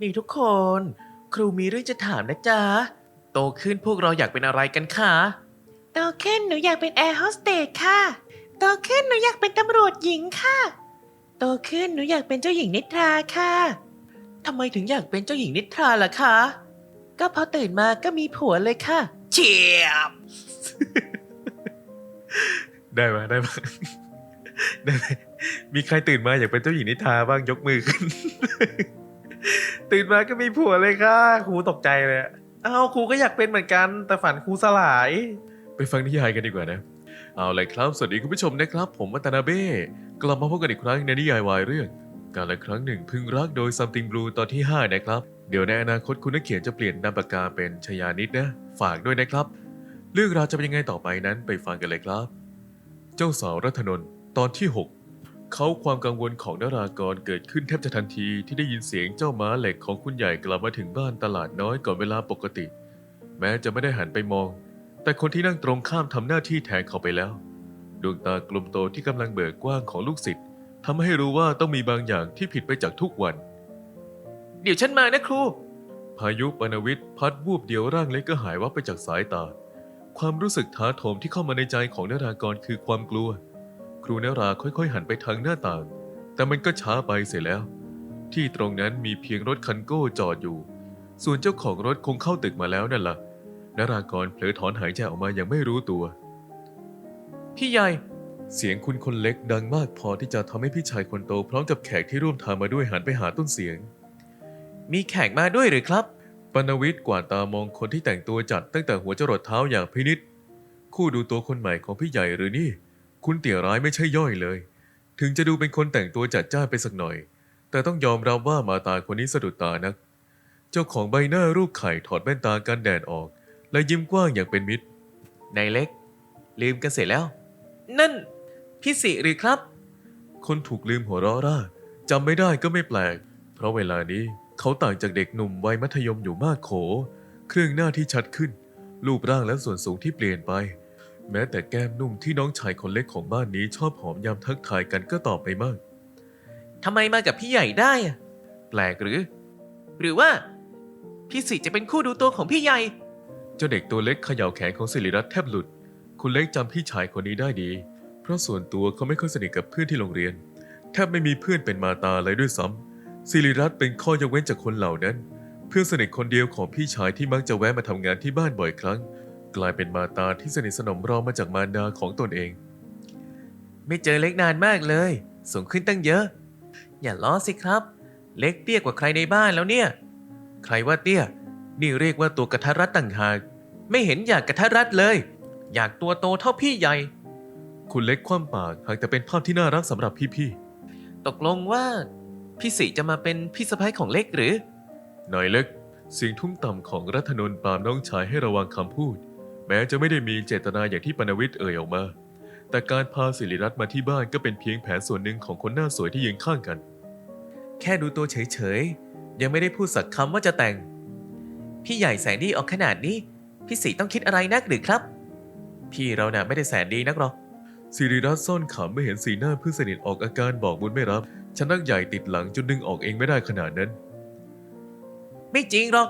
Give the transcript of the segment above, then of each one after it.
นี่ทุกคน ครูมีเรื่องจะถามนะจ๊ะ โตขึ้นพวกเราอยากเป็นอะไรกันคะโตขึ้นหนูอยากเป็นแอร์โฮสเตสค่ะ โตขึ้นหนูอยากเป็นตำรวจหญิงค่ะ โตขึ้นหนูอยากเป็นเจ้าหญิงนิทราค่ะทำไมถึงอยากเป็นเจ้าหญิงนิทราล่ะคะ ก็พอตื่นมาก็มีผัวเลยค่ะ เฉียบ ได้ไหมได้ไหมได้ไหมมีใครตื่นมาอยากเป็นเจ้าหญิงนิทราบ้างยกมือขึ้น ตื่นมาก็มีผัวเลยค่ะครูตกใจเลยอะอ้าวครูก็อยากเป็นเหมือนกัน แต่ฝันครูสลาย ไปฟังนิยายกันดีกว่านะ เอาเลยครับ สวัสดีคุณผู้ชมนะครับ ผมวัตนาเบ้ กลับมาพบกันอีกครั้งในนิยายวายเรื่อง การละครั้งหนึ่งพึงรักโดย Something Blue ตอนที่ 5 นะครับ เดี๋ยวในอนาคตคุณนักเขียนจะเปลี่ยนนามปากกาเป็นชยานิดนะ ฝากด้วยนะครับ เรื่องราวจะเป็นยังไงต่อไปนั้นไปฟังกันเลยครับ เจ้าสาวรัตนนท์ตอนที่ 6 เขาความกังวลของนารากรเกิดขึ้นแทบจะทันทีที่ได้ยินเสียงเจ้าม้าเหล็กของคุณใหญ่กลับมาถึงบ้านตลาดน้อยก่อนเวลาปกติ แม้จะไม่ได้หันไปมอง แต่คนที่นั่งตรงข้ามทำหน้าที่แทนเขาไปแล้ว ดวงตากลมโตที่กำลังเบิกกว้างของลูกศิษย์ทำให้รู้ว่าต้องมีบางอย่างที่ผิดไปจากทุกวัน เดี๋ยวฉันมานะครู พายุปนวิทย์พัดวูบเดียวร่างเล็กก็หายวับไปจากสายตา ความรู้สึกท้าโถมที่เข้ามาในใจของนารากรคือความกลัวค รูนราค่อยๆ หันไปทางหน้าต่าง แต่มันก็ช้าไปเสียแล้ว ที่ตรงนั้นมีเพียงรถคันโก้จอดอยู่ ส่วนเจ้าของรถคงเข้าตึกมาแล้วนั่นละ่ะนารากรเผลอถอนหายใจออกมาอย่างไม่รู้ตัว พี่ใหญ่ เสียงคุณคนเล็กดังมากพอที่จะทำให้พี่ชายคนโตพร้อมกับแขกที่ร่วมทางมาด้วยหันไปหาต้นเสียง มีแขกมาด้วยหรือครับปนวิทย์กวาดตามองคนที่แต่งตัวจัดตั้งแต่หัวจรดเท้าอย่างพินิษคู่ดูตัวคนใหม่ของพี่ใหญ่หรือนี่ คุณเตี่ยร้ายไม่ใช่ย่อยเลย ถึงจะดูเป็นคนแต่งตัวจัดจ้านไปสักหน่อย แต่ต้องยอมรับว่ามาตาคนนี้สะดุดตานัก เจ้าของใบหน้ารูปไข่ถอดแว่นตากันแดดออก และยิ้มกว้างอย่างเป็นมิตรนายเล็ก ลืมกันเสร็จแล้ว นั่น พี่สิหรือครับ คนถูกลืมหัวเราะร่าจำไม่ได้ก็ไม่แปลก เพราะเวลานี้เขาต่างจากเด็กหนุ่มวัยมัธยมอยู่มากโข เครื่องหน้าที่ชัดขึ้น รูปร่างและส่วนสูงที่เปลี่ยนไป แม้แต่แก้มนุ่มที่น้องชายคนเล็กของบ้านนี้ชอบหอมยามทักทายกันก็ตอบไปมาก ทำไมมากับพี่ใหญ่ได้อะแปลกหรือ หรือว่า พี่สิจะเป็นคู่ดูตัวของพี่ใหญ่ เจ้าเด็กตัวเล็กเขย่าแขนของสิริรัตน์แทบหลุด คุณเล็กจำพี่ชายคนนี้ได้ดี เพราะส่วนตัวเขาไม่ค่อยสนิทกับเพื่อนที่โรงเรียน แทบไม่มีเพื่อนเป็นมาตาเลยด้วยซ้ำสิริรัตน์เป็นข้อยกเว้นจากคนเหล่านั้น เพื่อนสนิทคนเดียวของพี่ชายที่มักจะแวะมาทำงานที่บ้านบ่อยครั้ง กลายเป็นมาตาที่สนิทสนมรองมาจากมารดาของตนเอง ไม่เจอเล็กนานมากเลย สูงขึ้นตั้งเยอะ อย่าล้อสิครับ เล็กเตี้ยกว่าใครในบ้านแล้วเนี่ย ใครว่าเตี้ย นี่เรียกว่าตัวกระทัดรัดต่างหาก ไม่เห็นอยากกระทัดรัดเลย อยากตัวโตเท่าพี่ใหญ่ คุณเล็กคว่ำปากหากแต่เป็นภาพที่น่ารักสำหรับพี่ๆตกลงว่าพี่สิจะมาเป็นพี่สะพ้ายของเล็กหรือหน่อยเล็กเสียงทุ้มต่ำของรัตนนท์ปรามน้องชายให้ระวังคำพูด แม้จะไม่ได้มีเจตนาอย่างที่ปนวิทย์เอ่ยออกมา แต่การพาสิริรัตน์มาที่บ้านก็เป็นเพียงแผนส่วนหนึ่งของคนหน้าสวยที่ยืนข้างกัน แค่ดูตัวเฉยๆ ยังไม่ได้พูดสักคำว่าจะแต่ง พี่ใหญ่แสนดีออกขนาดนี้ พี่สีต้องคิดอะไรนักหรือครับ พี่เราน่ะไม่ได้แสนดีนักหรอกสิริรัตน์ซ่อนขำไม่เห็นสีหน้าเพื่อนสนิทออกอาการบอกบุญไม่รับฉันนักใหญ่ติดหลังจนดึงออกเองไม่ได้ขนาดนั้น ไม่จริงหรอก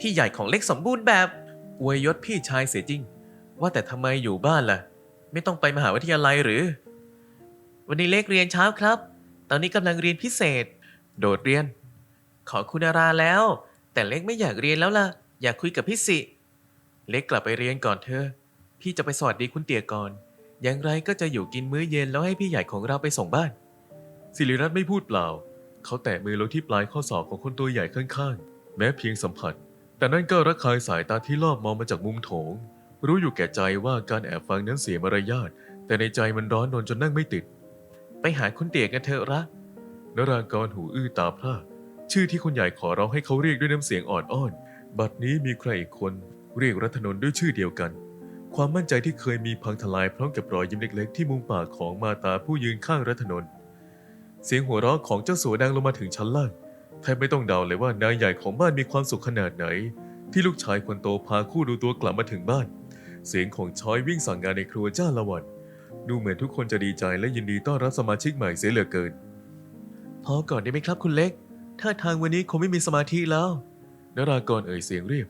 พี่ใหญ่ของเล็กสมบูรณ์แบบ อวยยศพี่ชายเสียจริง ว่าแต่ทำไมอยู่บ้านล่ะ ไม่ต้องไปมหาวิทยาลัยหรือ วันนี้เล็กเรียนเช้าครับ ตอนนี้กำลังเรียนพิเศษ โดดเรียน ขอคุณาราแล้ว แต่เล็กไม่อยากเรียนแล้วล่ะ อยากคุยกับพี่สิ เล็กกลับไปเรียนก่อนเธอ พี่จะไปสวัสดีคุณเตี่ยก่อน อย่างไรก็จะอยู่กินมื้อเย็นแล้วให้พี่ใหญ่ของเราไปส่งบ้าน สิริรัตน์ไม่พูดเปล่า เขาแตะมือลงที่ปลายข้อศอกของคนตัวใหญ่ข้างๆ แม้เพียงสัมผัส แต่นั่นก็ระคายสายตาที่ลอบมองมาจากมุมโถง รู้อยู่แก่ใจว่าการแอบฟังนั้นเสียมารยาท แต่ในใจมันร้อนรนจนนั่งไม่ติด ไปหาคุณเตี่ยกันเถอะระนรากรหูอื้อตาพร่าชื่อที่คนใหญ่ขอร้องให้เขาเรียกด้วยน้ำเสียงอ่อนอ้อน บัดนี้มีใครอีกคนเรียกรัตนนด้วยชื่อเดียวกัน ความมั่นใจที่เคยมีพังทลายพร้อมกับรอยยิ้มเล็กๆ ที่มุมปากของมาตาผู้ยืนข้างรัตนน เสียงหัวเราะของเจ้าสัวดังลงมาถึงชั้นล่าง แทบไม่ต้องเดาเลยว่านายใหญ่ของบ้านมีความสุขขนาดไหน ที่ลูกชายคนโตพาคู่ดูตัวกลับมาถึงบ้าน เสียงของช้อยวิ่งสั่งงานในครัวจ้าละวัน ดูเหมือนทุกคนจะดีใจและยินดีต้อนรับสมาชิกใหม่เสียเหลือเกิน พอก่อนได้ไหมครับคุณเล็กท่าทางวันนี้คงไม่มีสมาธิแล้วนารากรเอ่ยเสียงเรียบ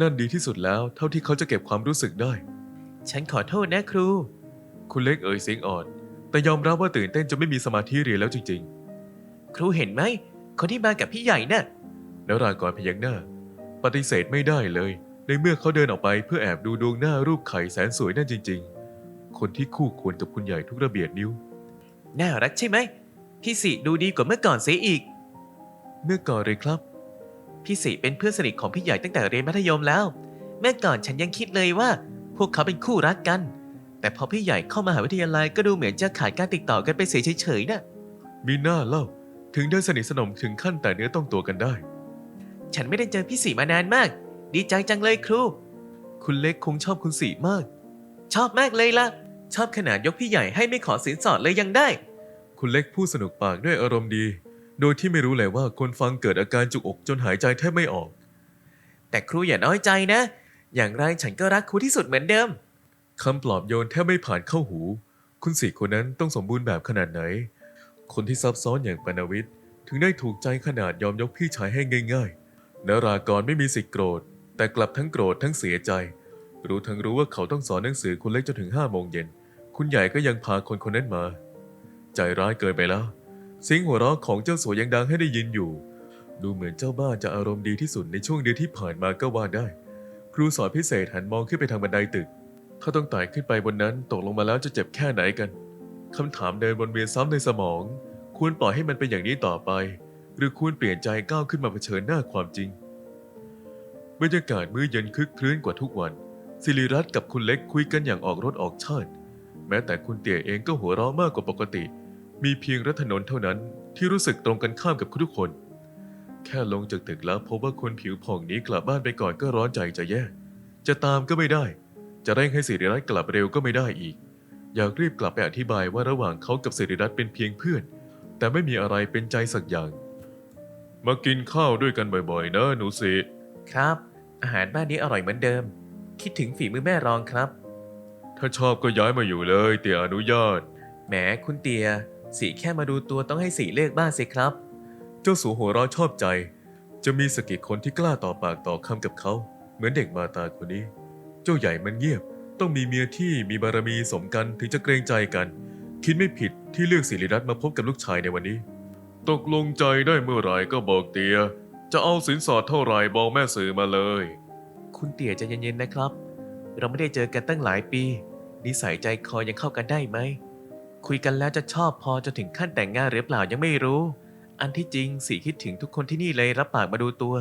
นั่นดีที่สุดแล้วเท่าที่เขาจะเก็บความรู้สึกได้ ฉันขอโทษนะครู คุณเล็กเอ่ยเสียงอ่อน แต่ยอมรับว่าตื่นเต้นจนไม่มีสมาธิเรียนแล้วจริงครูเห็นไหม คนที่มากับพี่ใหญ่น่ะๆนารากรพยักหน้า ปฏิเสธไม่ได้เลย ในเมื่อเขาเดินออกไปเพื่อแอบดูดวงหน้ารูปไข่แสนสวยนั่นจริง ๆ คนที่คู่ควรกับคุณใหญ่ทุกระเบียดนิ้ว น่ารักใช่ไหม พี่สิดูดีกว่าเมื่อก่อนเสียอีก เมื่อก่อนเลยครับ พี่สิเป็นเพื่อนสนิทของพี่ใหญ่ตั้งแต่เรียนมัธยมแล้ว เมื่อก่อนฉันยังคิดเลยว่า พวกเขาเป็นคู่รักกัน แต่พอพี่ใหญ่เข้ามหาวิทยาลัยก็ดูเหมือนจะขาดการติดต่อกันไปเสียเฉยๆน่ะมีหน้าเล่า ถึงได้สนิทสนมถึงขั้นแต่เนื้อต้องตัวกันได้ ฉันไม่ได้เจอพี่สิมานานมาก ดีใจจังเลยครู คุณเล็กคงชอบคุณสีมาก ชอบมากเลยล่ะ ชอบขนาดยกพี่ใหญ่ให้ไม่ขอสินสอดเลยยังได้ คุณเล็กพูดสนุกปากด้วยอารมณ์ดี โดยที่ไม่รู้เลยว่าคนฟังเกิดอาการจุกอกจนหายใจแทบไม่ออก แต่ครูอย่าน้อยใจนะ อย่างไรฉันก็รักครูที่สุดเหมือนเดิมคำปลอบโยนแทบไม่ผ่านเข้าหู คุณสี่คนนั้นต้องสมบูรณ์แบบขนาดไหน คนที่ซับซ้อนอย่างปนวิทย์ถึงได้ถูกใจขนาดยอมยกพี่ชายให้ง่ายๆนารากรไม่มีสิทธิ์โกรธ แต่กลับทั้งโกรธทั้งเสียใจ รู้ทั้งรู้ว่าเขาต้องสอนหนังสือคุณเล็กจนถึงห้าโมงเย็น คุณใหญ่ก็ยังพาคนคนนั้นมา ใจร้ายเกินไปแล้วเสียงหัวเราะของเจ้าสัวยังดังให้ได้ยินอยู่ ดูเหมือนเจ้าบ้านจะอารมณ์ดีที่สุดในช่วงเดือนที่ผ่านมาก็ว่าได้ ครูสอนพิเศษหันมองขึ้นไปทางบันไดตึก ถ้าต้องไต่ขึ้นไปบนนั้นตกลงมาแล้วจะเจ็บแค่ไหนกัน คำถามเดินวนเวียนซ้ำในสมอง ควรปล่อยให้มันเป็นอย่างนี้ต่อไป หรือควรเปลี่ยนใจก้าวขึ้นมาเผชิญหน้าความจริง บรรยากาศมื้อเย็นคึกครื้นกว่าทุกวัน สิริรัตน์กับคุณเล็กคุยกันอย่างออกรถออกชาติ แม้แต่คุณเตี่ยเองก็หัวเราะมากกว่าปกติ มีเพียงรัตนนเท่านั้นที่รู้สึกตรงกันข้ามกับทุกคน แค่ลงจากตึกแล้วพบว่าคนผิวผ่องนี้กลับบ้านไปก่อนก็ร้อนใจจะแย่ จะตามก็ไม่ได้ จะเร่งให้สิริรัตน์กลับเร็วก็ไม่ได้อีก อยากรีบกลับไปอธิบายว่าระหว่างเขากับสิริรัตน์เป็นเพียงเพื่อน แต่ไม่มีอะไรเป็นใจสักอย่าง มากินข้าวด้วยกันบ่อยๆ นะหนูสิครับ อาหารบ้านนี้อร่อยเหมือนเดิม คิดถึงฝีมือแม่รองครับ ถ้าชอบก็ย้ายมาอยู่เลย เตี่ยอนุญาตแหมคุณเตียสีแค่มาดูตัวต้องให้สีเลือกบ้างสิครับ เจ้าสัวหัวเราะชอบใจ จะมีสกกิคนที่กล้าต่อปากต่อคำกับเขา เหมือนเด็กมาตาคนนี้ เจ้าใหญ่มันเงียบ ต้องมีเมียที่มีบารมีสมกันถึงจะเกรงใจกัน คิดไม่ผิดที่เลือกสิริรัตน์มาพบกับลูกชายในวันนี้ ตกลงใจได้เมื่อไหร่ก็บอกเตีย จะเอาสินสอดเท่าไหร่บอกแม่สื่อมาเลย คุณเตียใจเย็นๆนะครับ เราไม่ได้เจอกันตั้งหลายปี นิสัยใจคอยังเข้ากันได้ไหม คุยกันแล้วจะชอบพอจะถึงขั้นแต่งงานหรือเปล่ายังไม่รู้ อันที่จริงสีคิดถึงทุกคนที่นี่เลยรับปากมาดูตัว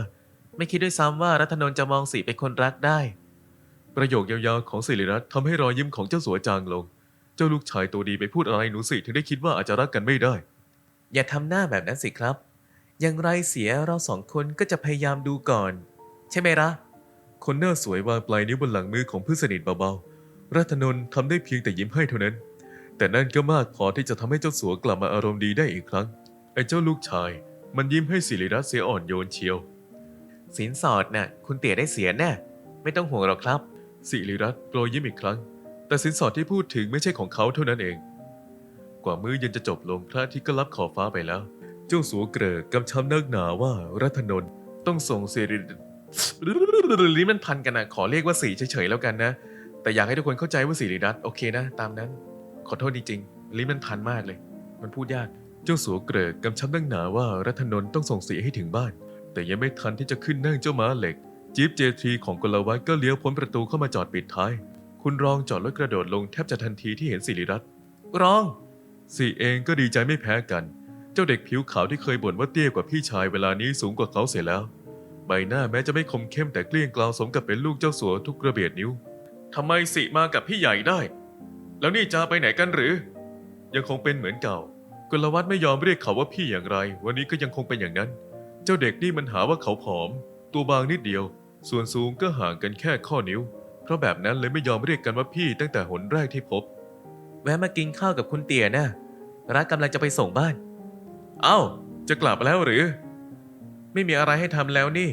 ไม่คิดด้วยซ้ำว่ารัตนนท์จะมองสีเป็นคนรักได้ ประโยคยาวๆของสิริรัตน์ทำให้รอยยิ้มของเจ้าสัวจางลง เจ้าลูกชายตัวดีไปพูดอะไรหนูสิถึงได้คิดว่าอาจจะรักกันไม่ได้ อย่าทำหน้าแบบนั้นสิครับ อย่างไรเสียเราสองคนก็จะพยายามดูก่อน ใช่ไหมล่ะ คนหน้าสวยวางปลายนิ้วบนหลังมือของเพื่อนสนิทเบาๆ รัตนนท์ทำได้เพียงแต่ยิ้มให้เท่านั้น แต่นั่นก็มากพอที่จะทำให้เจ้าสัวกลับมาอารมณ์ดีได้อีกครั้ง ไอ้เจ้าลูกชาย มันยิ้มให้สิริรัตน์เสียอ่อนโยนเชียว สินสอดน่ะ คุณเตี๋ยได้เสียแน่ไม่ต้องห่วงหรอกครับ สิริรัตน์โปรยยิ้มอีกครั้ง แต่สินสอดที่พูดถึงไม่ใช่ของเขาเท่านั้นเอง กว่ามื้อเย็นจะจบลงพระอาทิตย์ก็ลับขอบฟ้าไปแล้ว เจ้าสัวเกรอกำชับนักหนาว่ารัตนนท์ต้องส่งสิริลิ้นมันพันกันนะขอเรียกว่าสีเฉยๆแล้วกันนะ แต่อยากให้ทุกคนเข้าใจว่าสีริรัตน์โอเคนะ ตามนั้น ขอโทษจริงๆลิ้นมันพันมากเลย มันพูดยากเจ้าสัวเกรอกำชับนักหนาว่ารัตนนท์ต้องส่งสีให้ถึงบ้าน แต่ยังไม่ทันที่จะขึ้นนั่งเจ้าม้าเหล็ก จี๊ปเจทีของกลวัตก็เลี้ยวพ้นประตูเข้ามาจอดปิดท้าย คุณรองจอดรถกระโดดลงแทบจะทันทีที่เห็นสิริรัตน์รองสีเองก็ดีใจไม่แพ้กัน เจ้าเด็กผิวขาวที่เคยบ่นว่าเตี้ยกว่าพี่ชายเวลานี้สูงกว่าเขาเสียแล้ว ใบหน้าแม้จะไม่คมเข้มแต่เกลี้ยงกล่าวสมกับเป็นลูกเจ้าสัวทุกกระเบียดนิ้วทำไมสิมากับพี่ใหญ่ได้ แล้วนี่จะไปไหนกันหรือ ยังคงเป็นเหมือนเก่ากลวัตไม่ยอมเรียกเขาว่าพี่อย่างไร วันนี้ก็ยังคงเป็นอย่างนั้น เจ้าเด็กนี่มันหาว่าเขาผอม ตัวบางนิดเดียว ส่วนสูงก็ห่างกันแค่ข้อนิ้ว เพราะแบบนั้นเลยไม่ยอมเรียกกันว่าพี่ตั้งแต่หนแรกที่พบ แวะมากินข้าวกับคุณเตี๋ยนะรักกำลังจะไปส่งบ้าน เอ้า จะกลับแล้วหรือ ไม่มีอะไรให้ทำแล้วนี่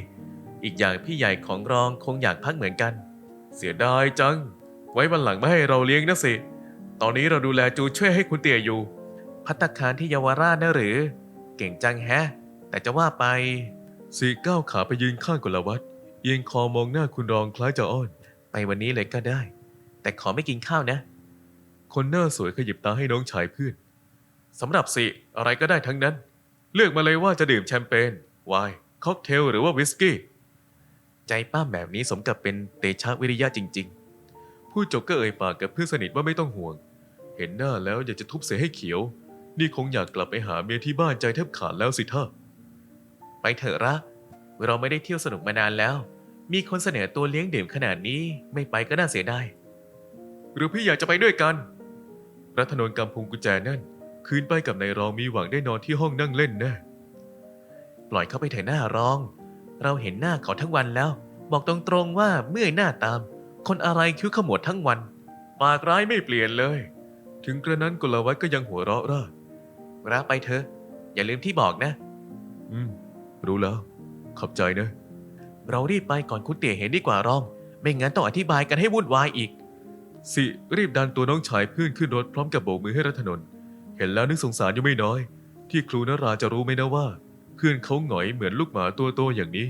อีกอย่างพี่ใหญ่ของรองคงอยากพักเหมือนกัน เสียดายจัง ไว้วันหลังไม่ให้เราเลี้ยงนะสิ ตอนนี้เราดูแลจูช่วยให้คุณเตี่ยอยู่ พัตตาคารที่เยาวราชนะหรือ เก่งจังแฮะ แต่จะว่าไปสี่ก้าวขาไปยืนข้างกุลวัต เอียงคอมองหน้าคุณรองคล้ายจะอ้อน ไปวันนี้เลยก็ได้ แต่ขอไม่กินข้าวนะ คนหน้าสวยขยิบตาให้น้องชายเพื่อนสำหรับสิอะไรก็ได้ทั้งนั้น เลือกมาเลยว่าจะดื่มแชมเปญไวน์ค็อกเทลหรือว่าวิสกี้ ใจป้าแบบนี้สมกับเป็นเตชะวิริยะจริง ๆ ผู้จบก็เอ่ยปากกับเพื่อนสนิทว่าไม่ต้องห่วง เห็นหน้าแล้วอยากจะทุบเสียให้เขียว นี่คงอยากกลับไปหาเมียที่บ้านใจแทบขาดแล้วสิท่าไปเถอะระ เราไม่ได้เที่ยวสนุกมานานแล้ว มีคนเสนอตัวเลี้ยงดื่มขนาดนี้ไม่ไปก็น่าเสียดาย หรือพี่อยากจะไปด้วยกัน รัฐนนท์กำพุงกุญแจนั่น คืนไปกับนายรองมีหวังได้นอนที่ห้องนั่งเล่นแน่ปล่อยเขาไปเถอะหน้ารอง เราเห็นหน้าเขาทั้งวันแล้ว บอกตรงๆว่าเมื่อยหน้าตาม คนอะไรคิ้วขมวดทั้งวัน ปากร้ายไม่เปลี่ยนเลย ถึงกระนั้นกุลวัตก็ยังหัวเราะร่าระไปเถอะ อย่าลืมที่บอกนะ อืม รู้แล้ว ขอบใจนะ เรารีบไปก่อนคุณเตี่ยเห็นดีกว่ารอง ไม่งั้นต้องอธิบายกันให้วุ่นวายอีก สิรีบดันตัวน้องชายเพื่อนขึ้นรถพร้อมกับโบกมือให้รัฐนนท์เห็นแล้วนึกสงสารอยู่ไม่น้อย ที่ครูนราจะรู้ไหมนะว่า เพื่อนเขาหงอยเหมือนลูกหมาตัวโตอย่างนี้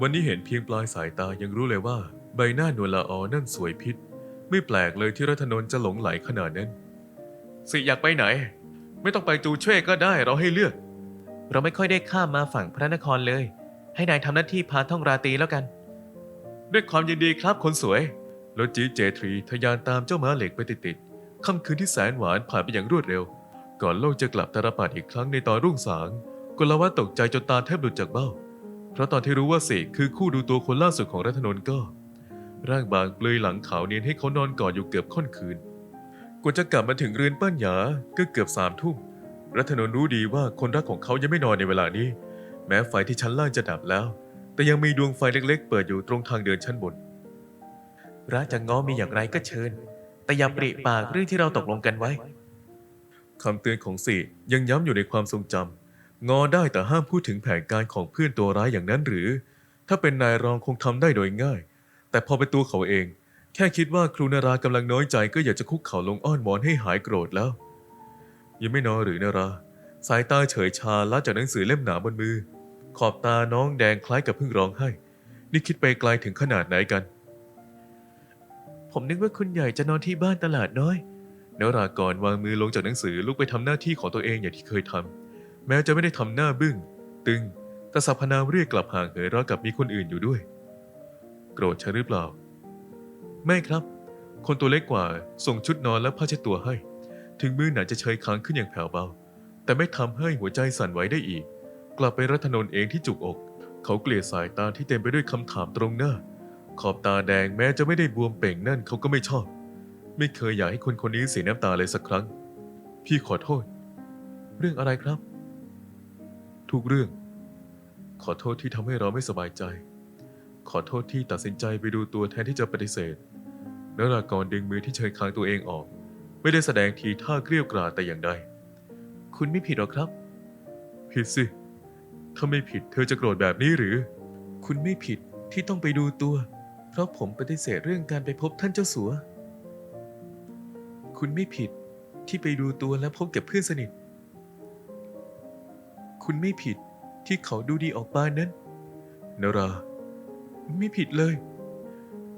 วันนี้เห็นเพียงปลายสายตายังรู้เลยว่า ใบหน้านวลละออนั่นสวยพิษ ไม่แปลกเลยที่รัฐนนท์จะหลงไหลขนาดนั้น สิอยากไปไหน ไม่ต้องไปจูเช่ก็ได้เราให้เลือก เราไม่ค่อยได้ข้ามมาฝั่งพระนครเลย ให้นายทำหน้าที่พาท่องราตรีแล้วกัน ด้วยความยินดีครับคนสวยรถจีเจทรีทะยานตามเจ้าม้าเหล็กไปติดๆค่ำคืนที่แสนหวานผ่านไปอย่างรวดเร็ว ก่อนโลกจะกลับตาลปัดอีกครั้งในตอนรุ่งสางกลวัตตกใจจนตาแทบหลุดจากเบ้า เพราะตอนที่รู้ว่าเสกคือคู่ดูตัวคนล่าสุดของรัฐนนท์ก็ ร่างบางเปลือยหลังขาวเนียนให้เขานอนกอดอยู่เกือบค่อนคืนกว่าจะกลับมาถึงเรือนป้านหยาก็เกือบสามทุ่มรัฐนนท์รู้ดีว่าคนรักของเขายังไม่นอนในเวลานี้ แม้ไฟที่ชั้นล่างจะดับแล้ว แต่ยังมีดวงไฟเล็กๆ เปิดอยู่ตรงทางเดินชั้นบนระจะง้อมีอย่างไรก็เชิญ แต่อย่าปริปากเรื่องที่เราตกลงกันไว้คำเตือนของสี่ยังย้ำอยู่ในความทรงจำงอได้แต่ห้ามพูดถึงแผนการของเพื่อนตัวร้ายอย่างนั้นหรือ ถ้าเป็นนายรองคงทำได้โดยง่าย แต่พอเป็นตัวเขาเอง แค่คิดว่าครูนารากำลังน้อยใจก็อยากจะคุกเข่าลงอ้อนวอนให้หายโกรธแล้ว ยังไม่นอนหรือนารา สายตาเฉยชาละจากหนังสือเล่มหนาบนมือ ขอบตาน้องแดงคล้ายกับเพิ่งร้องไห้ นี่คิดไปไกลถึงขนาดไหนกัน ผมนึกว่าคุณใหญ่จะนอนที่บ้านตลาดน้อยนรากรวางมือลงจากหนังสือลุกไปทำหน้าที่ของตัวเองอย่างที่เคยทำแม้จะไม่ได้ทำหน้าบึ้ง ตึง แต่สรรพนามเรียกกลับห่างเหินราวกับมีคนอื่นอยู่ด้วย โกรธฉันหรือเปล่า ไม่ครับ คนตัวเล็กกว่าส่งชุดนอนและผ้าเช็ดตัวให้ ถึงมือหนาจะเชยค้างขึ้นอย่างแผ่วเบา แต่ไม่ทำให้หัวใจสั่นไหวได้อีก กลับไปรัตนนท์เองที่จุกอก เขาเกลียดสายตาที่เต็มไปด้วยคำถามตรงหน้า ขอบตาแดงแม้จะไม่ได้บวมเป่งนั่นเขาก็ไม่ชอบ ไม่เคยอยากให้คนคนนี้เสียน้ำตาเลยสักครั้ง พี่ขอโทษ เรื่องอะไรครับ ทุกเรื่อง ขอโทษที่ทำให้เราไม่สบายใจ ขอโทษที่ตัดสินใจไปดูตัวแทนที่จะปฏิเสธนรากรดึงมือที่เชยคางตัวเองออก ไม่ได้แสดงทีท่าเกลี้ยวกราดแต่อย่างใด คุณไม่ผิดหรอกครับ ผิดสิ ถ้าไม่ผิดเธอจะโกรธแบบนี้หรือ คุณไม่ผิดที่ต้องไปดูตัว เพราะผมปฏิเสธเรื่องการไปพบท่านเจ้าสัว คุณไม่ผิดที่ไปดูตัวและพบกับเพื่อนสนิท คุณไม่ผิดที่เขาดูดีออกปานนั้นนรา ไม่ผิดเลย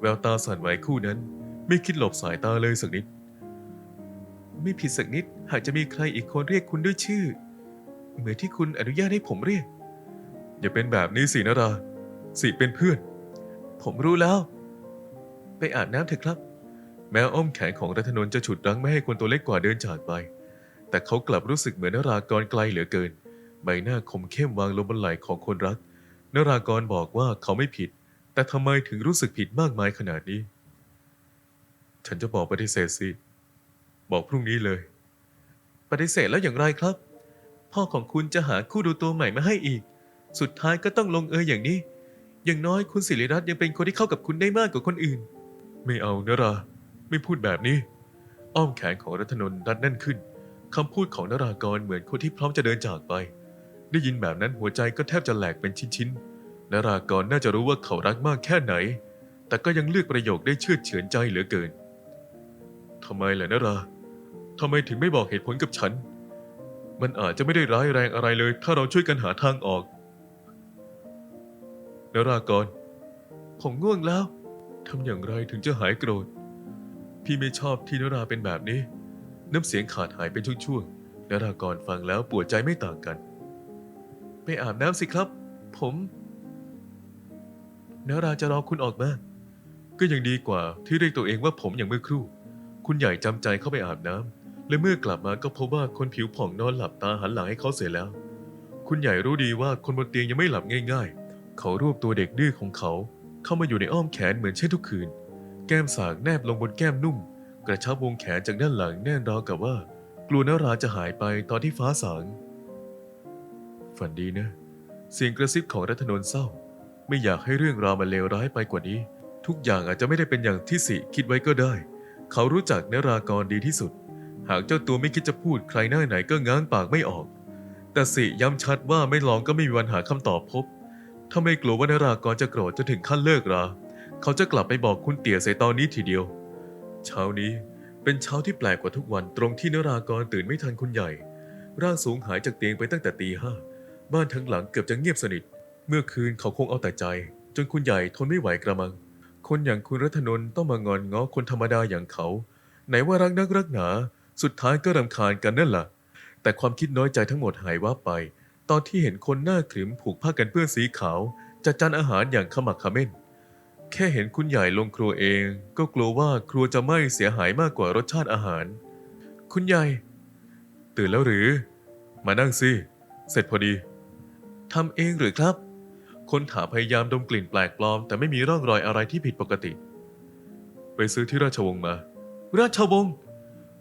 แววตาสั่นไหวคู่นั้น ไม่คิดหลบสายตาเลยสักนิด ไม่ผิดสักนิดหากจะมีใครอีกคนเรียกคุณด้วยชื่อ เหมือนที่คุณอนุญาตให้ผมเรียก อย่าเป็นแบบนี้สินราสิเป็นเพื่อน ผมรู้แล้ว ไปอาบน้ำเถอะครับ แม้อ้อมแขนของรัฐนนท์จะฉุดรั้งไม่ให้คนตัวเล็กกว่าเดินจากไป แต่เขากลับรู้สึกเหมือนนรากรไกลเหลือเกิน ใบหน้าคมเข้มวางลงบนไหล่ของคนรักนรากรบอกว่าเขาไม่ผิด แต่ทำไมถึงรู้สึกผิดมากมายขนาดนี้ ฉันจะบอกปฏิเสธสิ บอกพรุ่งนี้เลย ปฏิเสธแล้วอย่างไรครับ พ่อของคุณจะหาคู่ดูตัวใหม่มาให้อีก สุดท้ายก็ต้องลงเอยอย่างนี้ อย่างน้อยคุณสิริรัตน์ยังเป็นคนที่เข้ากับคุณได้มากกว่าคนอื่น ไม่เอานราไม่พูดแบบนี้ อ้อมแขนของรัตนนรัดแน่นขึ้นคำพูดของนรากรเหมือนคนที่พร้อมจะเดินจากไป ได้ยินแบบนั้นหัวใจก็แทบจะแหลกเป็นชิ้นๆนรากรน่าจะรู้ว่าเขารักมากแค่ไหน แต่ก็ยังเลือกประโยคได้เชื่อเฉือนใจเหลือเกินทำไมล่ะนราทำไมถึงไม่บอกเหตุผลกับฉัน มันอาจจะไม่ได้ร้ายแรงอะไรเลย ถ้าเราช่วยกันหาทางออก นารากร ผมง่วงแล้ว ทำอย่างไรถึงจะหายโกรธ พี่ไม่ชอบที่นาราเป็นแบบนี้ น้ำเสียงขาดหายเป็นช่วงๆนารากรฟังแล้วปวดใจไม่ต่างกัน ไปอาบน้ำสิครับ ผมนาราจะรอคุณออกมา ก็ยังดีกว่าที่เรียกตัวเองว่าผมอย่างเมื่อครู่ คุณใหญ่จำใจเข้าไปอาบน้ำและเมื่อกลับมาก็พบว่าคนผิวผ่องนอนหลับตาหันหลังให้เขาเสียแล้ว คุณใหญ่รู้ดีว่าคนบนเตียงยังไม่หลับง่าย ๆ เขารวบตัวเด็กดื้อของเขาเข้ามาอยู่ในอ้อมแขนเหมือนเช่นทุกคืน แก้มสากแนบลงบนแก้มนุ่ม กระชับวงแขนจากด้านหลังแน่นราวกับว่า กลัวนาราจะหายไปตอนที่ฟ้าสาง ฝันดีนะ เสียงกระซิบของรัตนนท์เศร้า ไม่อยากให้เรื่องราวมันเลวร้ายไปกว่านี้ ทุกอย่างอาจจะไม่ได้เป็นอย่างที่สิคิดไว้ก็ได้ เขารู้จักนารากรดีที่สุด หากเจ้าตัวไม่คิดจะพูดใครหน้าไหนก็ง้างปากไม่ออก แต่สิย้ำชัดว่าไม่ลองก็ไม่มีวันหาคำตอบพบ ถ้าไม่กลัวว่านารากรจะโกรธจนถึงขั้นเลิกราเขาจะกลับไปบอกคุณเตี่ยเสยตอนนี้ทีเดียว เช้านี้เป็นเช้าที่แปลกกว่าทุกวันตรงที่นารากรตื่นไม่ทันคุณใหญ่ ร่างสูงหายจากเตียงไปตั้งแต่ตีห้าบ้านทั้งหลังเกือบจะเงียบสนิท เมื่อคืนเขาคงเอาแต่ใจ จนคุณใหญ่ทนไม่ไหวกระมัง คนอย่างคุณรัตนน์ต้องมางอนง้อคนธรรมดาอย่างเขา ไหนว่ารักนักรักหนา สุดท้ายก็รำคาญกันนั่นล่ะแต่ความคิดน้อยใจทั้งหมดหายวับไป ตอนที่เห็นคนหน้าขรึมผูกผ้ากันเปื้อนสีขาวจัดจานอาหารอย่างขมักเขม้น แค่เห็นคุณใหญ่ลงครัวเอง ก็กลัวว่าครัวจะไหม้เสียหายมากกว่ารสชาติอาหาร คุณใหญ่ ตื่นแล้วหรือ มานั่งสิ เสร็จพอดีทำเองหรือครับ คนถามพยายามดมกลิ่นแปลกปลอม แต่ไม่มีร่องรอยอะไรที่ผิดปกติ ไปซื้อที่ราชวงศ์มา ราชวงศ์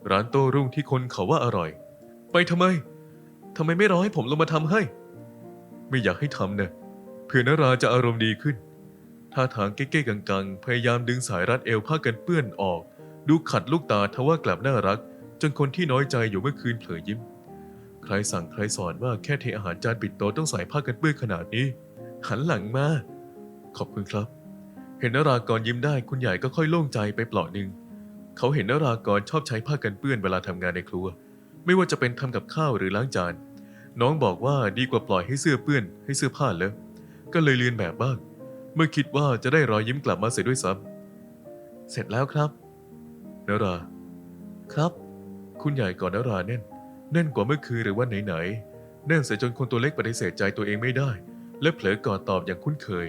ร้านโต้รุ่งที่คนเขาว่าอร่อย ไปทำไม ทำไมไม่รอให้ผมลงมาทำให้ ไม่อยากให้ทำนะเพื่อนาราจะอารมณ์ดีขึ้นท่าทางเก้ๆกังๆ พยายามดึงสายรัดเอวผ้ากันเปื้อนออก ดูขัดลูกตาทว่ากลับน่ารัก จนคนที่น้อยใจอยู่เมื่อคืนเผลอยิ้ม ใครสั่งใครสอนว่าแค่เทอาหารจานปิดโต๊ะต้องใส่ผ้ากันเปื้อนขนาดนี้ หันหลังมา ขอบคุณครับ เห็นนารากรยิ้มได้คุณใหญ่ก็ค่อยโล่งใจไปเปลาะหนึ่งเขาเห็นนารากรชอบใช้ผ้ากันเปื้อนเวลาทำงานในครัว ไม่ว่าจะเป็นทำกับข้าวหรือล้างจาน น้องบอกว่าดีกว่าปล่อยให้เสื้อเปื้อนให้เสื้อผ้าเลอะก็เลยเรียนแบบบ้าง เมื่อคิดว่าจะได้รอยยิ้มกลับมาเสียด้วยซ้ำเสร็จแล้วครับนารา ครับ คุณใหญ่ก่อนนาราแน่นแน่นกว่าเมื่อคืนหรือว่าไหนๆแน่นเสียจนคนตัวเล็กปฏิเสธใจตัวเองไม่ได้ และเผลอกอดตอบอย่างคุ้นเคย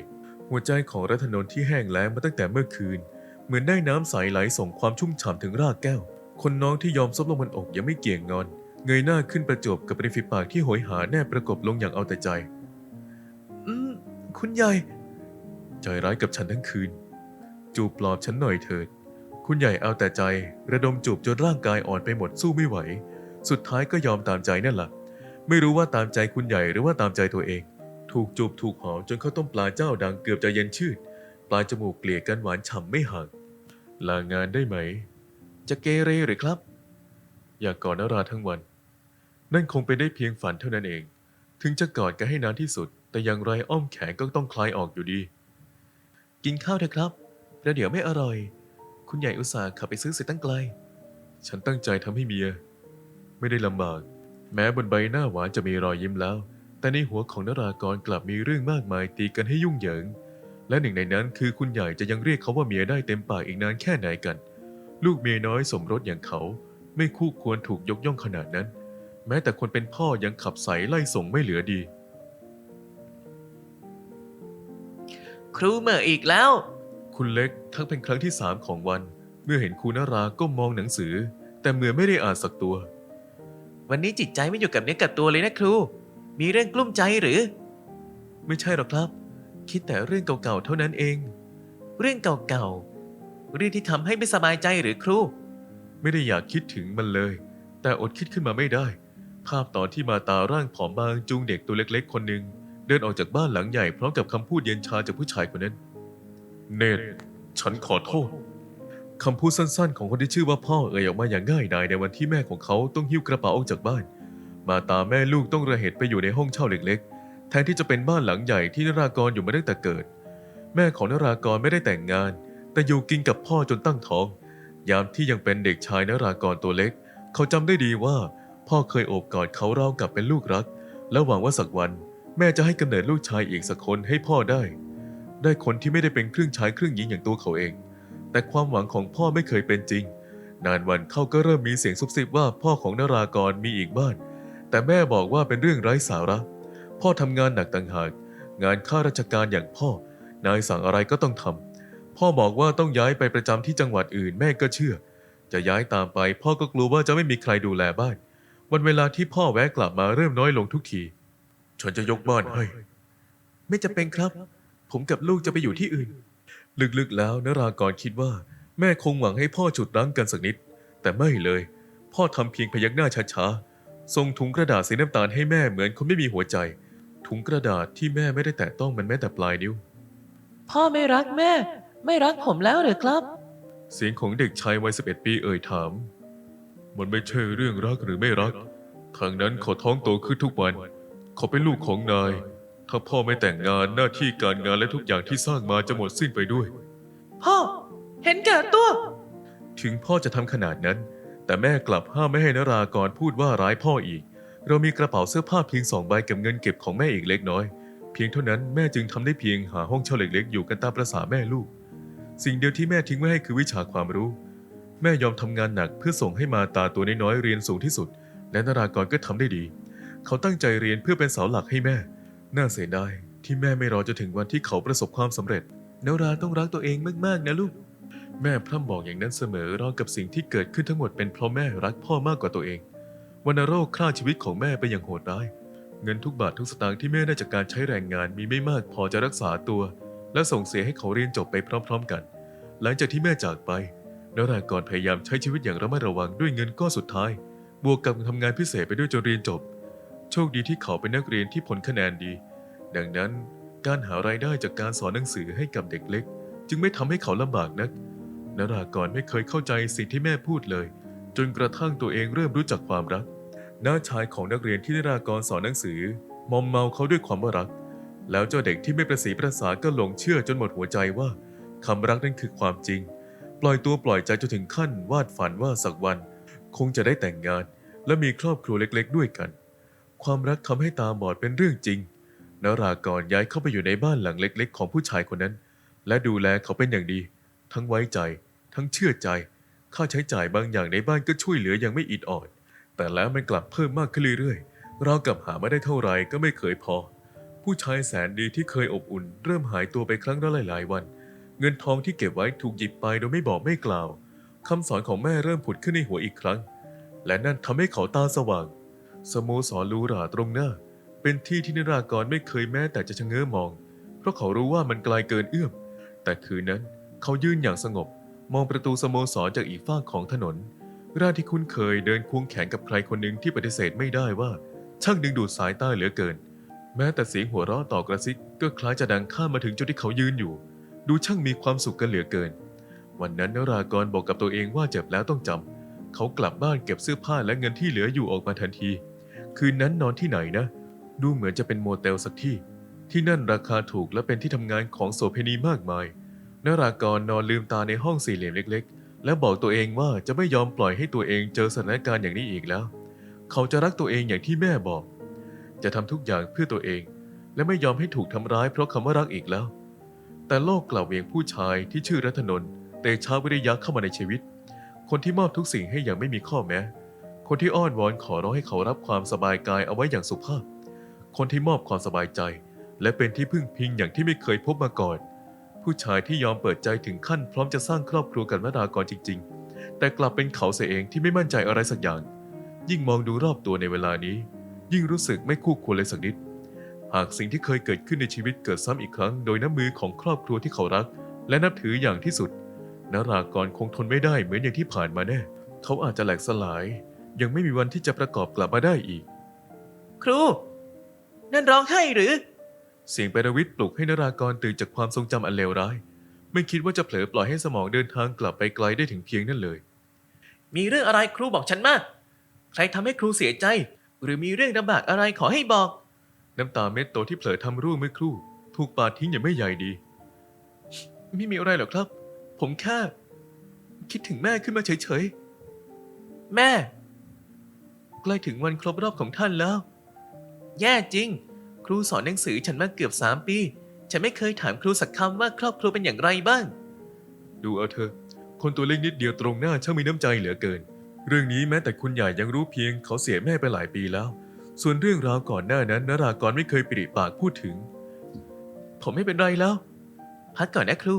หัวใจของรัตนนท์ที่แห้งแล้งมาตั้งแต่เมื่อคืน เหมือนได้น้ำใสไหลส่งความชุ่มฉ่ำถึงรากแก้ว คนน้องที่ยอมซบลงบนอกยังไม่เกี่ยงงอน เงยหน้าขึ้นประจบกับริมฝีปากที่โหยหาแนบประกบลงอย่างเอาแต่ใจ อืม คุณใหญ่ ใจร้ายกับฉันทั้งคืน จูบปลอบฉันหน่อยเถิด คุณใหญ่เอาแต่ใจ ระดมจูบจนร่างกายอ่อนไปหมดสู้ไม่ไหว สุดท้ายก็ยอมตามใจนั่นแหละไม่รู้ว่าตามใจคุณใหญ่หรือว่าตามใจตัวเอง ถูกจูบถูกหอมจนข้าวต้มปลาเจ้าดังเกือบจะเย็นชืดปลายจมูกเกลี่ยกันหวานฉ่ำไม่ห่างลางานได้ไหม จะเกเรหรือครับ อยากกอดนาราทั้งวัน นั่นคงเป็นได้เพียงฝันเท่านั้นเอง ถึงจะกอดกันให้นานที่สุด แต่อย่างไรอ้อมแขนก็ต้องคลายออกอยู่ดี กินข้าวเถอะครับแล้วเดี๋ยวไม่อร่อย คุณใหญ่อุตส่าห์ขับไปซื้อเสร็จตั้งไกล ฉันตั้งใจทำให้เมีย ไม่ได้ลำบาก แม้บนใบหน้าหวานจะมีรอยยิ้มแล้ว แต่ในหัวของนารากรกลับมีเรื่องมากมายตีกันให้ยุ่งเหยิง และหนึ่งในนั้นคือคุณใหญ่จะยังเรียกเขาว่าเมียได้เต็มปากอีกนานแค่ไหนกัน ลูกเมียน้อยสมรสอย่างเขาไม่คู่ควรถูกยกย่องขนาดนั้น แม้แต่คนเป็นพ่อยังขับใสไล่ส่งไม่เหลือดี ครูเหม่ออีกแล้ว คุณเล็กทั้งเป็นครั้งที่สามของวัน เมื่อเห็นครูนาราก้มมองหนังสือ แต่เมื่อไม่ได้อ่านสักตัว วันนี้จิตใจไม่อยู่กับเนื้อกับตัวเลยนะครู มีเรื่องกลุ้มใจหรือ ไม่ใช่หรอกครับ คิดแต่เรื่องเก่าๆเท่านั้นเอง เรื่องเก่าๆ เรื่องที่ทำให้ไม่สบายใจหรือครู ไม่ได้อยากคิดถึงมันเลย แต่อดคิดขึ้นมาไม่ได้ ภาพตอนที่มาตาร่างผอมบางจูงเด็กตัวเล็กๆ คนหนึ่งเดินออกจากบ้านหลังใหญ่พร้อมกับคำพูดเย็นชาจากผู้ชายคนนั้น เนตฉันขอโทษคำพูดสั้นๆ ของคนที่ชื่อว่าพ่อเอ่ยออกมาอย่างง่ายดายในวันที่แม่ของเขาต้องหิ้วกระเป๋าออกจากบ้าน มาตาแม่ลูกต้องระเหตุไปอยู่ในห้องเช่าเล็กๆ แทนที่จะเป็นบ้านหลังใหญ่ที่นรากรอยู่มาตั้งแต่เกิด แม่ของนรากรไม่ได้แต่งงาน แต่อยู่กินกับพ่อจนตั้งท้อง ยามที่ยังเป็นเด็กชายนารากรตัวเล็ก เขาจำได้ดีว่า พ่อเคยโอบกอดเขาราวกับเป็นลูกรัก และหวังว่าสักวัน แม่จะให้กำเนิดลูกชายอีกสักคนให้พ่อได้ ได้คนที่ไม่ได้เป็นเครื่องช้เครื่องยิงอย่างตัวเขาเอง แต่ความหวังของพ่อไม่เคยเป็นจริง นานวันเขาก็เริ่มมีเสียงซุบซิบว่าพ่อของนารากรมีอีกบ้าน แต่แม่บอกว่าเป็นเรื่องไร้สาระ พ่อทำงานหนักต่างหาก งานข้าราชการอย่างพ่อนายสั่งอะไรก็ต้องทำ พ่อบอกว่าต้องย้ายไปประจำที่จังหวัดอื่นแม่ก็เชื่อ จะย้ายตามไป พ่อก็กลัวว่าจะไม่มีใครดูแลบ้าน วันเวลาที่พ่อแวะกลับมาเริ่มน้อยลงทุกที ฉันจะยกบ้านให้ ไม่จะเป็นครับ ผมกับลูกจะไปอยู่ที่อื่น ลึกๆแล้วนรากรคิดว่า แม่คงหวังให้พ่อฉุดรั้งกันสักนิด แต่ไม่เลย พ่อทำเพียงพยักหน้าช้าๆส่งถุงกระดาษสีน้ำตาลให้แม่เหมือนคนไม่มีหัวใจ ถุงกระดาษที่แม่ไม่ได้แตะต้องมันแม้แต่ปลายนิ้ว พ่อไม่รักแม่ ไม่รักผมแล้วหรือครับ เสียงของเด็กชายวัย11 ปีเอ่ยถาม มันไม่ใช่เรื่องรักหรือไม่รัก ทางนั้นเขาท้องโตขึ้นทุกวัน เขาเป็นลูกของนาย ถ้าพ่อไม่แต่งงานหน้าที่การงานและทุกอย่างที่สร้างมาจะหมดสิ้นไปด้วย พ่อ เห็นแก่ตัว ถึงพ่อจะทำขนาดนั้น แต่แม่กลับห้ามไม่ให้นรากรพูดว่าร้ายพ่ออีก เรามีกระเป๋าเสื้อผ้าเพียงสองใบกับเงินเก็บของแม่อีกเล็กน้อย เพียงเท่านั้นแม่จึงทำได้เพียงหาห้องเช่าเล็กๆอยู่กันตามประษาแม่ลูก สิ่งเดียวที่แม่ทิ้งไว้ให้คือวิชาความรู้ แม่ยอมทำงานหนักเพื่อส่งให้มาตาตัวน้อยๆเรียนสูงที่สุด และนรากรก็ทำได้ดี เขาตั้งใจเรียนเพื่อเป็นเสาหลักให้แม่ น่าเสียดายที่แม่ไม่รอจนถึงวันที่เขาประสบความสำเร็จนราต้องรักตัวเองมากๆนะลูก แม่พร่ำบอกอย่างนั้นเสมอราวกับสิ่งที่เกิดขึ้นทั้งหมดเป็นเพราะแม่รักพ่อมากกว่าตัวเองวัณโรคฆ่าชีวิตของแม่ไปอย่างโหดร้าย เงินทุกบาททุกสตางค์ที่แม่ได้จากการใช้แรงงานมีไม่มากพอจะรักษาตัว และส่งเสียให้เขาเรียนจบไปพร้อม ๆ กัน หลังจากที่แม่จากไปนรากรพยายามใช้ชีวิตอย่างระมัดระวังด้วยเงินก้อนสุดท้าย บวกกับทำงานพิเศษไปด้วยจนเรียนจบ โชคดีที่เขาเป็นนักเรียนที่ผลคะแนนดี ดังนั้นการหารายได้จากการสอนหนังสือให้กับเด็กเล็ก จึงไม่ทำให้เขาลำบากนักนรากรไม่เคยเข้าใจสิ่งที่แม่พูดเลย จนกระทั่งตัวเองเริ่มรู้จักความรักน้าชายของนักเรียนที่นรากรสอนหนังสือ มอมเมาเขาด้วยความว่ารัก แล้วเจ้าเด็กที่ไม่ประสีประสาก็หลงเชื่อจนหมดหัวใจว่าคำรักนั้นคือความจริง ปล่อยตัวปล่อยใจจนถึงขั้นวาดฝันว่าสักวัน คงจะได้แต่งงาน และมีครอบครัวเล็กๆ ด้วยกัน ความรักทำให้ตาบอดเป็นเรื่องจริงนรากรย้ายเข้าไปอยู่ในบ้านหลังเล็ก ๆ ของผู้ชายคนนั้น และดูแลเขาเป็นอย่างดี ทั้งไว้ใจ ทั้งเชื่อใจ ค่าใช้จ่ายบางอย่างในบ้านก็ช่วยเหลืออย่างไม่อิดออดแต่แล้วมันกลับเพิ่มมากขึ้นเรื่อยๆเราวกับหาไม่ได้เท่าไหร่ก็ไม่เคยพอ ผู้ชายแสนดีที่เคยอบอุ่น เริ่มหายตัวไปครั้งละหลายๆวัน เงินทองที่เก็บไว้ถูกหยิบไปโดยไม่บอกไม่กล่าวคำสอนของแม่เริ่มผุดขึ้นในหัวอีกครั้ง และนั่นทำให้เขาตาสว่าง สโมสรหรูราตรงหน้า เป็นที่ที่นรากรไม่เคยแม้แต่จะชะเง้อมอง เพราะเขารู้ว่ามันไกลเกินเอื้อม แต่คืนนั้นเขายืนอย่างสงบ มองประตูสโมสรจากอีกฝากของถนน ร่างที่คุ้นเคยเดินควงแขนกับใครคนหนึ่งที่ปฏิเสธไม่ได้ว่า ช่างดึงดูดสายตาเหลือเกิน แม้แต่เสียงหัวเราะต่อกระซิบก็คล้ายจะดังข้ามมาถึงจุดที่เขายืนอยู่ ดูช่างมีความสุขกันเหลือเกิน วันนั้นนรากรบอกกับตัวเองว่าเจ็บแล้วต้องจำ เขากลับบ้านเก็บเสื้อผ้าและเงินที่เหลืออยู่ออกมาทันที คืนนั้นนอนที่ไหนนะ ดูเหมือนจะเป็นโมเตลสักที่ ที่นั่นราคาถูกและเป็นที่ทำงานของโสเภณีมากมายนรากรนอนลืมตาในห้องสี่เหลี่ยมเล็ก ๆ และบอกตัวเองว่าจะไม่ยอมปล่อยให้ตัวเองเจอสถานการณ์อย่างนี้อีกแล้ว เขาจะรักตัวเองอย่างที่แม่บอก จะทำทุกอย่างเพื่อตัวเอง และไม่ยอมให้ถูกทำร้ายเพราะคำว่ารักอีกแล้ว แต่โลกกล่าวเวียงผู้ชายที่ชื่อรัตนนท์เตชาวิริยะเข้ามาในชีวิต คนที่มอบทุกสิ่งให้อย่างไม่มีข้อแม้ คนที่อ้อนวอนขอร้องให้เขารับความสบายกายเอาไว้อย่างสุภาพ คนที่มอบความสบายใจ และเป็นที่พึ่งพิงอย่างที่ไม่เคยพบมาก่อน ผู้ชายที่ยอมเปิดใจถึงขั้นพร้อมจะสร้างครอบครัวกับนดากรจริง ๆ แต่กลับเป็นเขาเสียเองที่ไม่มั่นใจอะไรสักอย่าง ยิ่งมองดูรอบตัวในเวลานี้ ยิ่งรู้สึกไม่คู่ควรเลยสักนิด หากสิ่งที่เคยเกิดขึ้นในชีวิตเกิดซ้ำอีกครั้ง โดยน้ำมือของครอบครัวที่เขารัก และนับถืออย่างที่สุด นารากรคงทนไม่ได้เหมือนอย่างที่ผ่านมาแน่ เขาอาจจะแหลกสลาย ยังไม่มีวันที่จะประกอบกลับมาได้อีก ครู นั่นร้องไห้หรือ เสียงปรวิทย์ปลุกให้นารากรตื่นจากความทรงจำอันเลวร้าย ไม่คิดว่าจะเผลอปล่อยให้สมองเดินทางกลับไปไกลได้ถึงเพียงนั้นเลย มีเรื่องอะไรครูบอกฉันมา ใครทำให้ครูเสียใจ หรือมีเรื่องลำบากอะไรขอให้บอก น้ำตาเม็ดโตที่เผลอทำร่วงเมื่อครู่ ถูกปาดทิ้งอย่างไม่ใหญ่ดี ไม่มีอะไรหรอกครับ ผมแค่ คิดถึงแม่ขึ้นมาเฉยๆ แม่ ใกล้ถึงวันครบรอบของท่านแล้ว แย่จริง ครูสอนหนังสือฉันมาเกือบสามปี ฉันไม่เคยถามครูสักคำว่าครอบครัวเป็นอย่างไรบ้าง ดูเอาเถอคนตัวเล็กนิดเดียวตรงหน้าช่างมีน้ำใจเหลือเกิน เรื่องนี้แม้แต่คุณใหญ่ยังรู้เพียงเขาเสียแม่ไปหลายปีแล้ว ส่วนเรื่องราวก่อนหน้านั้นนรากรไม่เคยปริปากพูดถึง ผมไม่เป็นไรแล้ว พักก่อนนะครู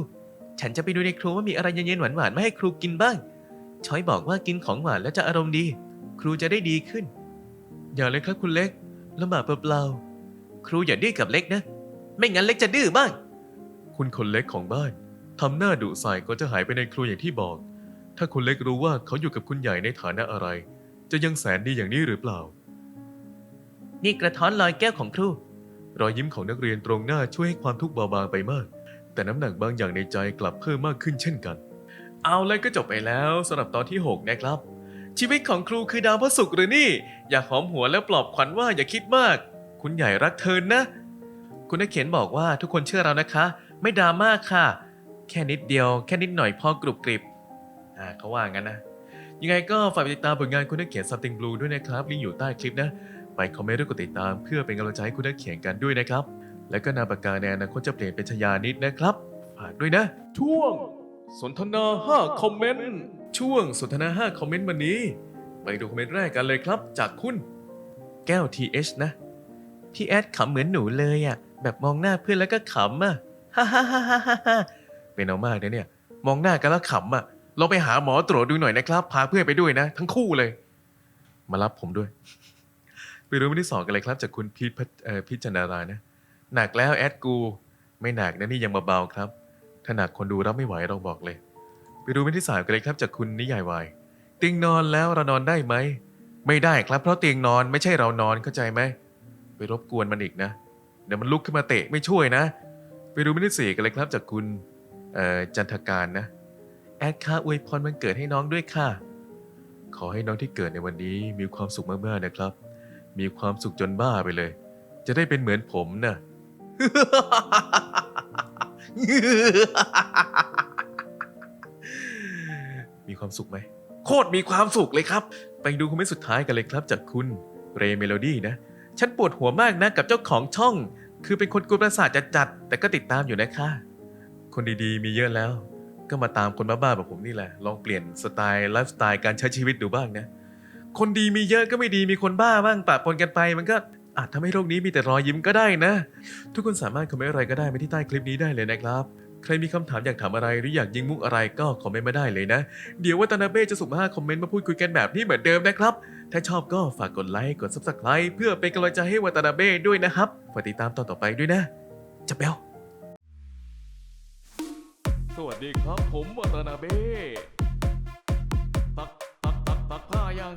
ฉันจะไปดูในครัวว่ามีอะไรเย็นๆหวานๆมาให้ครูกินบ้าง ช้อยบอกว่ากินของหวานแล้วจะอารมณ์ดี ครูจะได้ดีขึ้น อย่าเลยครับคุณเล็กลำบากเปล่าๆครูอย่าดื้อกับเล็กนะ ไม่งั้นเล็กจะดื้อบ้าง คุณคนเล็กของบ้านทำหน้าดุใส่ก็จะหายไปในครัวอย่างที่บอก ถ้าคนเล็กรู้ว่าเขาอยู่กับคุณใหญ่ในฐานะอะไร จะยังแสนดีอย่างนี้หรือเปล่า นี่กระท้อนลอยแก้วของครู รอยยิ้มของนักเรียนตรงหน้าช่วยให้ความทุกข์เบาบางไปมาก แต่น้ำหนักบางอย่างในใจกลับเพิ่มมากขึ้นเช่นกัน เอาแล้วก็จบไปแล้วสำหรับตอนที่ 6 นะครับ ชีวิตของครูคือดาวพระศุกร์หรือนี่ อยากหอมหัวแล้วปลอบขวัญว่าอย่าคิดมาก คุณใหญ่รักเธอนะ คุณนักเขียนบอกว่าทุกคนเชื่อเรานะคะ ไม่ดราม่าค่ะ แค่นิดเดียว แค่นิดหน่อยพอกรุบกริบ อ่าเขาว่างั้นนะ ยังไงก็ฝากไปติดตามผลงานคุณนักเขียน Something Blue ด้วยนะครับ ลิงก์อยู่ใต้คลิปนะ ไปคอมเมนต์ด้วยกดติดตามเพื่อเป็นกำลังใจให้คุณนักเขียนกันด้วยนะครับ และก็นามปากกาในอนาคตจะเปลี่ยนเป็นชยานิดนะครับ ฝากด้วยนะ ช่วง สนทนา 5 คอมเมนต์ ช่วงสนทนา 5 คอมเมนต์วันนี้ ไปดูคอมเมนต์แรกกันเลยครับ จากคุณ แก้ว TH นะ พี่แอดขำเหมือนหนูเลยอะ่ะ แบบมองหน้าเพื่อนแล้วก็ขำอะ ฮ่าฮ่าฮ่าฮ่าฮ่าเป็นเอามากนะเนี่ย มองหน้ากันแล้วขำอะ เราไปหาหมอตรวจดูหน่อยนะครับ พาเพื่อนไปด้วยนะ ทั้งคู่เลย มารับผมด้วย ไปรู้วันที่สองกันเลยครับ จากคุณพีทพิจนารานะ หนักแล้วแอดกู ไม่หนักนะนี่ยังเบาๆครับ ถ้าหนักคนดูรับไม่ไหวเราบอกเลย ไปดูวันที่สามกันเลยครับ จากคุณนิยายวายเตียงนอนแล้วเรานอนได้ไหม ไม่ได้ครับ เพราะเตียงนอนไม่ใช่เรานอนเข้าใจไหมไปรบกวนมันอีกนะ เดี๋ยวมันลุกขึ้นมาเตะไม่ช่วยนะ ไปดูวันที่สี่กันเลยครับ จากคุณจันทการนะ แอดค่าอวยพรวันเกิดให้น้องด้วยค่ะ ขอให้น้องที่เกิดในวันนี้มีความสุขมากๆนะครับ มีความสุขจนบ้าไปเลย จะได้เป็นเหมือนผมนะ มีความสุขไหม โคตรมีความสุขเลยครับ ไปดูคอมเมนต์สุดท้ายกันเลยครับ จากคุณเรเมโลดี้นะ ฉันปวดหัวมากนะกับเจ้าของช่อง คือเป็นคนกลัวประสาทจัดๆแต่ก็ติดตามอยู่นะคะ คนดีๆ มีเยอะแล้ว ก็มาตามคนบ้าๆแบบผมนี่แหละ ลองเปลี่ยนสไตล์ไลฟ์สไตล์การใช้ชีวิตดูบ้างนะ คนดีมีเยอะก็ไม่ดีมีคนบ้าบ้างปะปนกันไป มันก็อาจทำให้โลกนี้มีแต่รอยยิ้มก็ได้นะ ทุกคนสามารถคอมเมนต์อะไรก็ได้มาที่ใต้คลิปนี้ได้เลยนะครับ ใครมีคำถามอยากถามอะไรหรืออยากยิงมุกอะไรก็คอมเมนต์มาได้เลยนะ เดี๋ยววัตนาเบ้จะสุ่มห้าคอมเมนต์มาพูดคุยกันแบบนี้เหมือนเดิมนะครับ ถ้าชอบก็ฝากกดไลค์กด subscribe เพื่อเป็นกำลังใจให้วัตนาเบ้ด้วยนะครับฝากติดตามตอนต่อไปด้วยนะจะเบล สวัสดีครับผมวัตนาเบ้ตักตักตักตักผ้ายัง